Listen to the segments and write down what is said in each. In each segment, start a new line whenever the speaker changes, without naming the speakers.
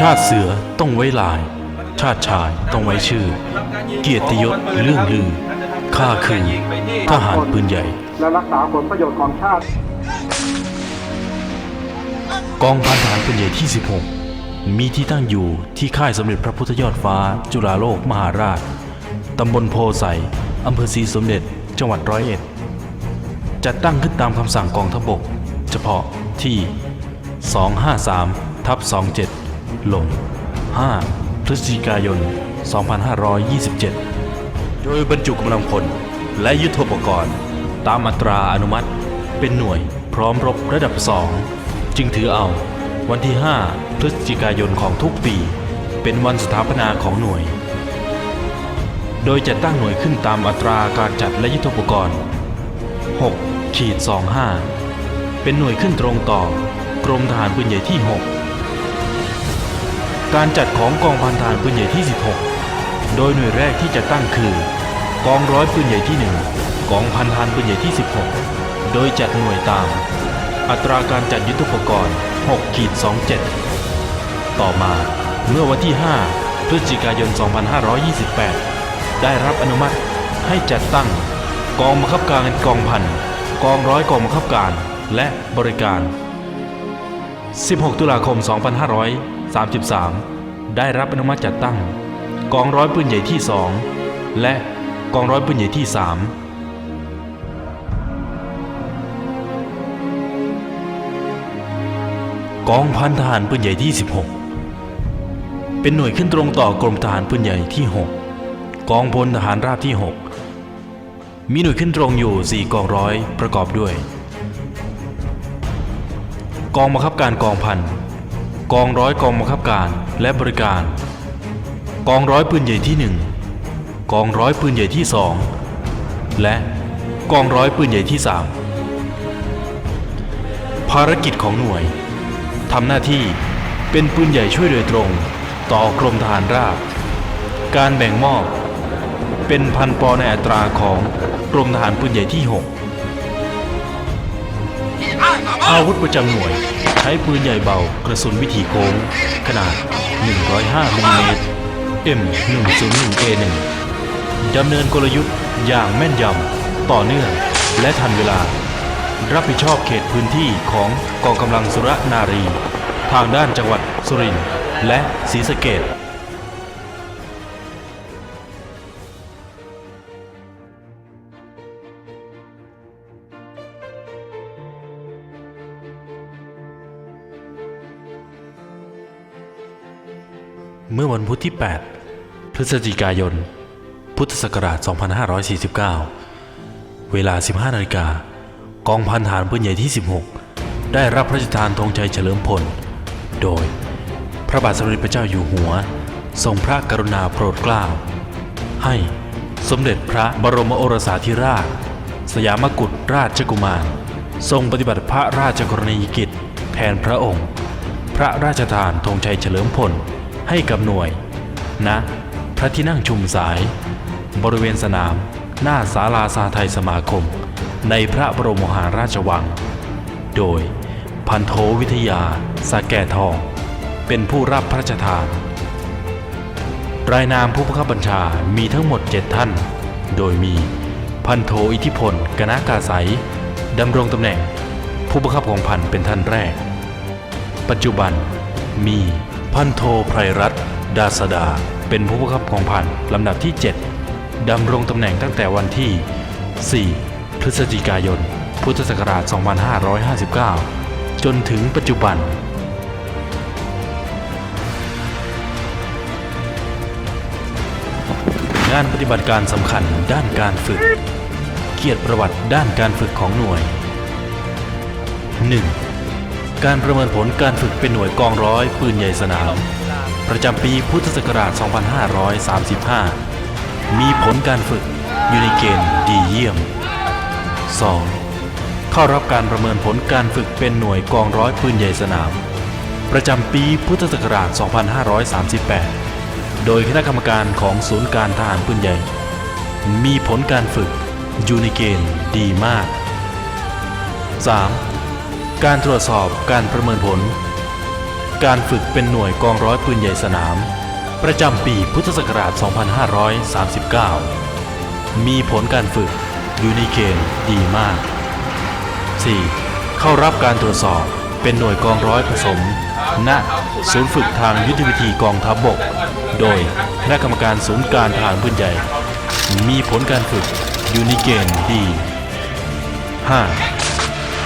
ชาติเสือต้องไว้ลาย ชาติชายต้องไว้ชื่อ เกียรติยศเรื่องลือข้าคือทหารปืนใหญ่
และรักษาผลประโยชน์ของชาติ
กองพันทหารปืนใหญ่ที่ 16 มีที่ตั้งอยู่ที่ค่ายสมเด็จพระพุทธยอดฟ้า จุฬาโลกมหาราช ตำบลโพไสอำเภอศรีสมเด็จ จังหวัดร้อยเอ็ด จัดตั้งขึ้นตามคำสั่งกองทัพบก เฉพาะที่ 253ทับ27 ลง 5 พฤศจิกายน 2527 โดยบรรจุกำลังพลและยุทโธปกรณ์ ตามอัตราอนุมัติ เป็นหน่วยพร้อมรบระดับ2จึงถือเอาวันที่ 5 พฤศจิกายนของทุกปี เป็นวันสถาปนาของหน่วย โดยจะตั้งหน่วยขึ้นตามอัตราการจัดและยุทธปกรณ์6ขีด25 เป็นหน่วยขึ้นตรงต่อกรมทหารปืนใหญ่ที่ 6 การจัดของกองพันทหารปืนใหญ่ที่ 16 โดยหน่วยแรกที่จะตั้งคือ กองร้อยปืนใหญ่ที่ 1 กองพันทหารปืนใหญ่ที่ 16 โดยจัดหน่วยตาม อัตราการจัดยุทธปกรณ์6ขีด27 ต่อมาเมื่อวันที่ 5 พฤศจิกายน 2528 ได้รับอนุมัติให้จัดตั้ง กองบังคับการกองพัน กองร้อยกองบังคับการและบริการ 16 ตุลาคม 2500 33 ได้รับอนุมัติจัดตั้ง กองร้อยปืนใหญ่ที่ 2 และกองร้อยปืนใหญ่ที่ 3กองพันทหารปืนใหญ่ที่ 16 เป็นหน่วยขึ้นตรงต่อกรมทหารปืนใหญ่ที่ 6 กองพลทหารราบที่ 6 มีหน่วยขึ้นตรงอยู่ 4 กองร้อยประกอบด้วย กองบังคับการกองพัน กองร้อยกองบังคับการและบริการ กองร้อยปืนใหญ่ที่ 1 กองร้อยปืนใหญ่ที่ 2 และกองร้อยปืนใหญ่ที่ 3 ภารกิจของหน่วยทำหน้าที่เป็นปืนใหญ่ช่วยโดยตรง ต่อกรมทหารราบ การแบ่งมอบ เป็นพันปอในอัตราของกรมทหารปืนใหญ่ที่ 6 อาวุธประจำหน่วย ช้ปืนใหญ่เบากระสุนวิถีโค้ง ขนาด 105มิลลิเมตร M101A1 ดำเนินกลยุทธ์อย่างแม่นยำ ต่อเนื่อง และทันเวลา รับผิดชอบเขตพื้นที่ของกองกำลังสุรนารี ทางด้านจังหวัดสุรินทร์และศรีสะเกษ เมื่อวันพุธที่ 8 พฤศจิกายน พุทธศักราช 2549 เวลา 15นาฬิกากองพันทหารปืนใหญ่ที่ 16 ได้รับพระราชทานธงชัยเฉลิมพล โดย พระบาทสมเด็จพระเจ้าอยู่หัว ทรงพระกรุณาโปรดเกล้า ให้สมเด็จพระบรมโอรสาธิราช สยามกุฎราชกุมาร ทรงปฏิบัติพระราชกรณียกิจ แทนพระองค์ พระราชทานธงชัยเฉลิมพล ให้กับหน่วยณพระที่นั่งชุมสาย บริเวณสนาม หน้าศาลาสาไทยสมาคม ในพระบรมมหาราชวัง โดยพันโทวิทยาสาแก่ทอง เป็นผู้รับพระราชทาน รายนามผู้บังคับบัญชามีทั้งหมด 7 ท่าน โดยมีพันโทอิทธิพลกนากาไสยดำรงตำแหน่ง ผู้บังคับของพันเป็นท่านแรก ปัจจุบันมี พันโทไพรรัตน์ดาสดา เป็นผู้บังคับของพันลำดับที่ 7 ดำรงตำแหน่งตั้งแต่วันที่ 4 พฤศจิกายน พุทธศักราช 2559 จนถึงปัจจุบันงานปฏิบัติการสำคัญด้านการฝึก เกียรติประวัติด้านการฝึกของหน่วย 1. การประเมินผลการฝึกเป็นหน่วยกองร้อยปืนใหญ่สนาม ประจำปีพุทธศักราช 2535 มีผลการฝึกอยู่ในเกณฑ์ดีเยี่ยม 2. เข้ารับการประเมินผลการฝึกเป็นหน่วยกองร้อยปืนใหญ่สนาม ประจำปีพุทธศักราช 2538 โดยคณะกรรมการของศูนย์การทหารปืนใหญ่ มีผลการฝึกอยู่ในเกณฑ์ดีมาก 3. การตรวจสอบการประเมินผล การฝึกเป็นหน่วยกองร้อยปืนใหญ่สนาม ประจำปีพุทธศักราช 2539 มีผลการฝึกอยู่ในเกณฑ์ดีมาก 4. เข้ารับการตรวจสอบเป็นหน่วยกองร้อยผสม ณ ศูนย์ฝึกทางยุทธวิธีกองทัพบบก โดยคณะกรรมการศูนย์การทหารปืนใหญ่ มีผลการฝึกอยู่ในเกณฑ์ดี 5.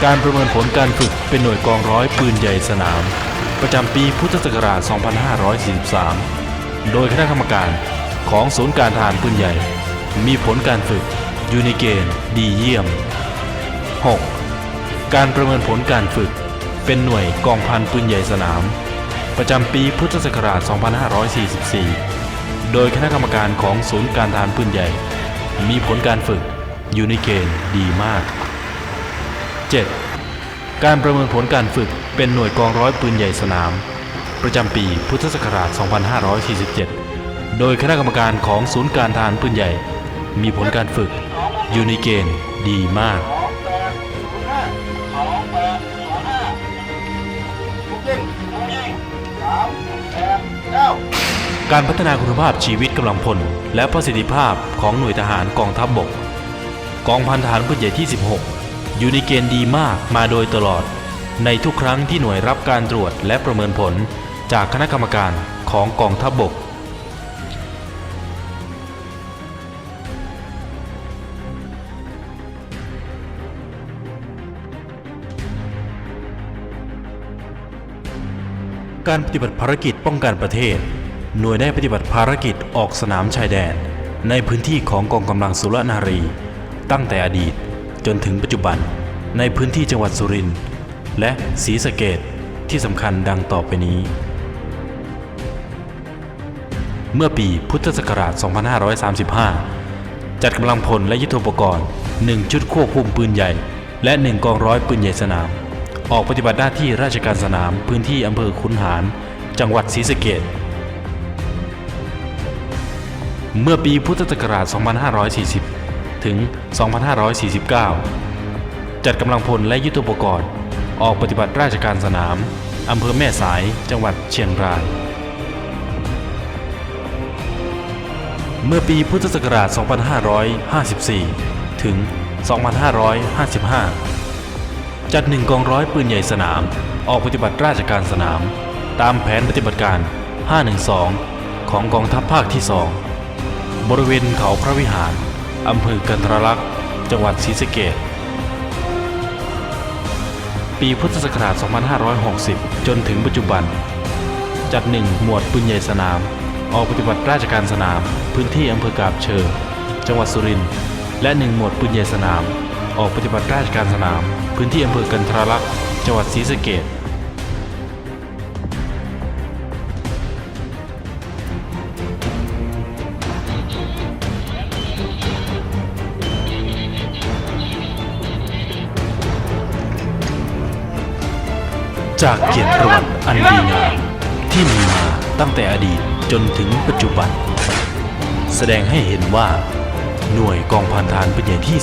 การประเมินผลการฝึกเป็นหน่วยกองร้อยปืนใหญ่สนาม ประจำปีพุทธศักราช 2543 โดยคณะกรรมการของศูนย์การทหารปืนใหญ่ มีผลการฝึกอยู่ในเกณฑ์ดีเยี่ยม 6. การประเมินผลการฝึกเป็นหน่วยกองพันปืนใหญ่สนาม ประจำปีพุทธศักราช 2544 โดยคณะกรรมการของศูนย์การทหารปืนใหญ่ มีผลการฝึกอยู่ในเกณฑ์ดีมาก 7. การประเมินผลการฝึกเป็นหน่วยกองร้อยปืนใหญ่สนาม ประจำปีพุทธศักราช 2547 โดยคณะกรรมการของศูนย์การทหารปืนใหญ่ มีผลการฝึก อยู่ในเกณฑ์ดีมาก การพัฒนาคุณภาพชีวิตกำลังพล และประสิทธิภาพของหน่วยทหารกองทัพบบก กองพันทหารปืนใหญ่ที่ 16 อยู่ในเกณฑ์ดีมากมาโดยตลอด ในทุกครั้งที่หน่วยรับการตรวจและประเมินผลจากคณะกรรมการของกองทัพบบก การปฏิบัติภารกิจป้องกันประเทศ หน่วยได้ปฏิบัติภารกิจออกสนามชายแดน ในพื้นที่ของกองกำลังสุรนารี ตั้งแต่อดีต จนถึงปัจจุบัน ในพื้นที่จังหวัดสุรินทร์และศรีสะเกดที่สำคัญดังต่อไปนี้ เมื่อปีพุทธศักราช 2535 จัดกำลังพลและยุทโธปกรณ์ 1 ชุดควบคุมปืนใหญ่ และ 1 กองร้อยปืนใหญ่สนาม ออกปฏิบัติหน้าที่ราชการสนามพื้นที่อำเภอคุนหาร จังหวัดศรีสะเกดเมื่อปีพุทธศักราช 2540 ถึง 2549 จัดกำลังพลและยุทธปกรณ์ ออกปฏิบัติราชการสนาม อำเภอแม่สาย จังหวัดเชียงราย เมื่อปีพุทธศักราช 2554 ถึง 2555 จัดหนึ่งกองร้อยปืนใหญ่สนาม ออกปฏิบัติราชการสนาม ตามแผนปฏิบัติการ 512 ของกองทัพภาคที่ 2 บริเวณเขาพระวิหาร อำเภอกันทรลักษณ์ จังหวัดศรีสะเกษปีพุทธศักราช 2560 จนถึงปัจจุบัน จัดหนึ่งหมวดปืนใหญ่สนาม ออกปฏิบัติราชการสนาม พื้นที่อำเภอกาบเชิงจังหวัดสุรินทร์ และหนึ่งหมวดปืนใหญ่สนาม ออกปฏิบัติราชการสนาม พื้นที่อำเภอกันทรลักษณ์ จังหวัดศรีสะเกษ จากเกียรติประวัติอันดีงามที่มีมาตั้งแต่อดีตจนถึงปัจจุบัน แสดงให้เห็นว่า หน่วยกองพันทหารปืนใหญ่ที่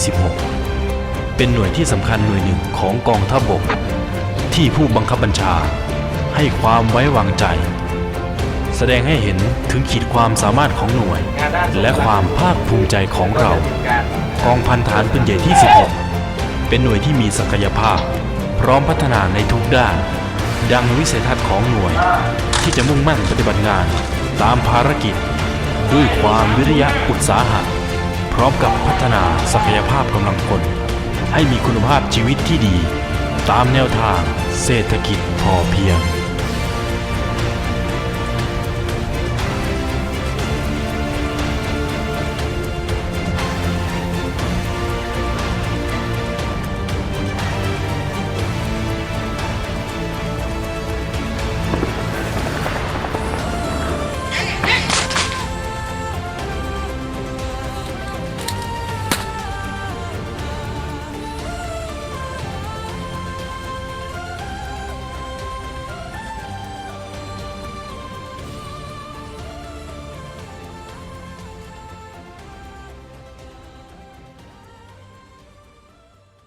16 เป็นหน่วยที่สำคัญหน่วยหนึ่งของกองทัพบบก ที่ผู้บังคับบัญชาให้ความไว้วางใจ แสดงให้เห็นถึงขีดความสามารถของหน่วย และความภาคภูมิใจของเรา กองพันทหารปืนใหญ่ที่ 16 เป็นหน่วยที่มีศักยภาพ พร้อมพัฒนาในทุกด้าน ดังวิสัยทัศน์ของหน่วย ที่จะมุ่งมั่นปฏิบัติงาน ตามภารกิจ ด้วยความวิริยะอุตสาหะพร้อมกับพัฒนาศักยภาพกำลังคน ให้มีคุณภาพชีวิตที่ดี ตามแนวทางเศรษฐกิจพอเพียง